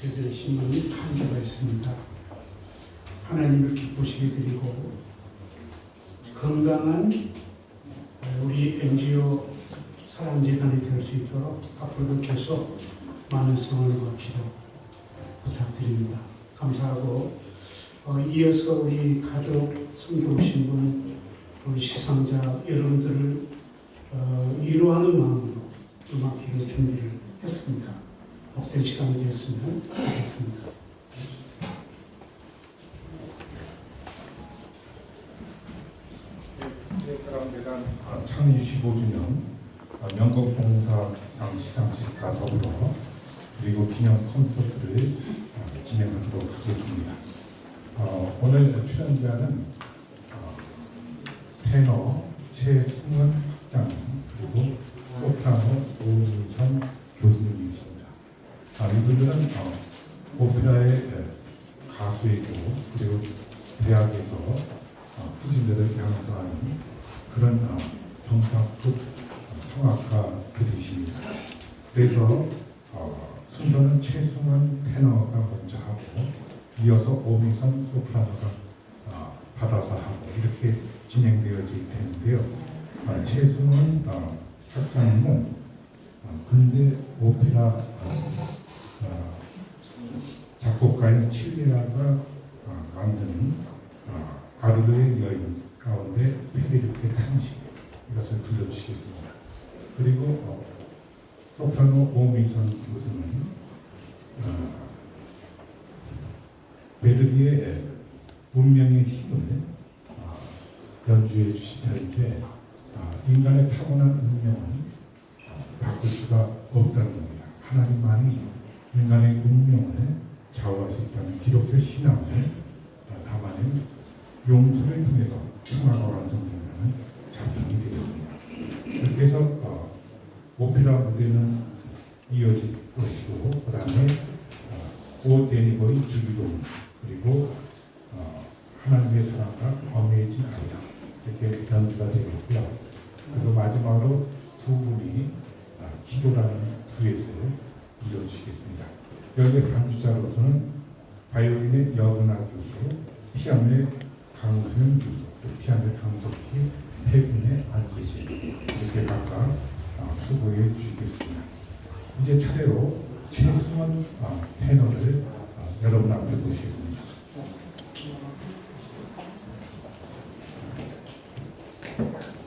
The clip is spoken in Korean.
저희들의 신문이 한계가 있습니다. 하나님을 기쁘시게 드리고 건강한 우리 NGO 사랑재단이 될 수 있도록 앞으로도 계속 많은 성원과 기도 부탁드립니다. 감사하고 어, 이어서 우리 가족 성교 오신 분 우리 시상자 여러분들을 어, 위로하는 마음으로 음악 기도 준비를. 복된 시간이 되었으면 좋겠습니다. 사랑재단 창립 15주년 명곡봉사상 시상식과 더불어 그리고 기념 콘서트를 어, 진행하도록 하겠습니다. 어, 오늘 출연자는 어, 테너 최승원 학장 그리고 오페라의 에, 가수이고 그리고 대학에서 어, 후진들을 양성하는 그런 어, 정상급 성악가들이십니다. 그래서 어, 순서는 최승원 테너가 먼저 하고 이어서 오미선 소프라노가 어, 받아서 하고 이렇게 진행되어질 텐데요. 어, 최승원 어, 학장님은 어, 근대 오페라 작곡가인 칠리아가 어, 만든 어, 가르르의 여인 가운데 페데리케 탄식 이것을 들려주시겠습니다. 그리고 어, 소프라노 오미선 교수는 어, 베르디의 운명의 힘을 어, 연주해 주실 텐데 어, 인간의 타고난 운명은 어, 바꿀 수가 없다는 겁니다. 하나님만이 인간의 운명을 좌우할 수 있다는 기독교 신앙을 어, 담아낸 용서를 통해서 평화가 완성된다는 작품이 되겠습니다. 그렇게 해서 어, 오페라 무대는 이어질 것이고 그 다음에 어, 오 데니버의 주기도 그리고 어, 하나님의 사랑과 어메이징 아리아 이렇게 연주가 되겠고요. 그리고 마지막으로 두 분이 어, 기도라는 두엣을 이루어지겠습니다. 여기에 강주자로서는 바이올린의 여은아 교수, 피아노의 강소현 교수, 피아노의 강석희, 해군의 안지신 이렇게 각각 어, 수고해 주시겠습니다. 이제 차례로 최수원 어, 패널을 어, 여러분 앞에 모시겠습니다. Thank.